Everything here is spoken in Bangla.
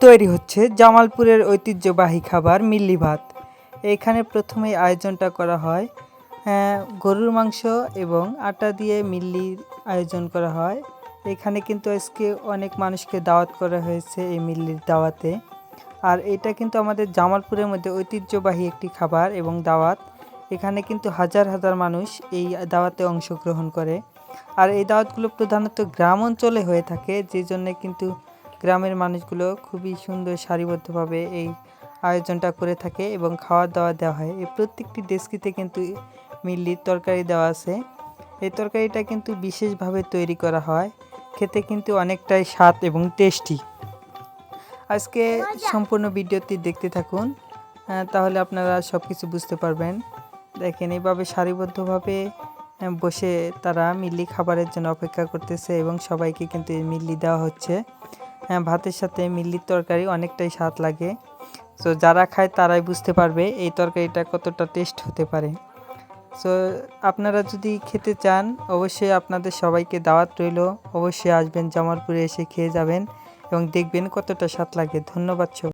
তৈরি হচ্ছে জামালপুরের ঐতিহ্যবাহী খাবার মিল্লি ভাত। এখানে প্রথমেই আয়োজনটা করা হয় গরুর মাংস এবং আটা দিয়ে মিল্লির আয়োজন করা হয়। এখানে কিন্তু আজকে অনেক মানুষকে দাওয়াত করা হয়েছে এই মিল্লির দাওয়াতে। আর এটা কিন্তু আমাদের জামালপুরের মধ্যে ঐতিহ্যবাহী একটি খাবার এবং দাওয়াত। এখানে কিন্তু হাজার হাজার মানুষ এই দাওয়াতে অংশগ্রহণ করে। আর এই দাওয়াতগুলো প্রধানত গ্রাম অঞ্চলে হয়ে থাকে যে জন্য কিন্তু গ্রামের মানুষগুলো খুবই সুন্দর সারিবদ্ধভাবে এই আয়োজনটা করে থাকে এবং খাওয়া দাওয়া দেওয়া হয়। এই প্রত্যেকটি ডেস্কিতে কিন্তু মিল্লির তরকারি দেওয়া আছে। এই তরকারিটা কিন্তু বিশেষভাবে তৈরি করা হয়। খেতে কিন্তু অনেকটাই স্বাদ এবং টেস্টি। আজকে সম্পূর্ণ ভিডিওটি দেখতে থাকুন। তাহলে আপনারা সব কিছু বুঝতে পারবেন। দেখেন এইভাবে সারিবদ্ধভাবে বসে তারা মিল্লি খাবারের জন্য অপেক্ষা করতেছে এবং সবাইকে কিন্তু মিল্লি দেওয়া হচ্ছে। ভাতের সাথে মিল্লির তরকারি অনেকটাই স্বাদ লাগে। সো যারা খায় তারাই বুঝতে পারবে এই তরকারিটা কতটা টেস্ট হতে পারে। সো আপনারা যদি খেতে চান, অবশ্যই আপনাদের সবাইকে দাওয়াত রইল। অবশ্যই আসবেন জামারপুরে এসে খেয়ে যাবেন এবং দেখবেন কতটা স্বাদ লাগে। ধন্যবাদ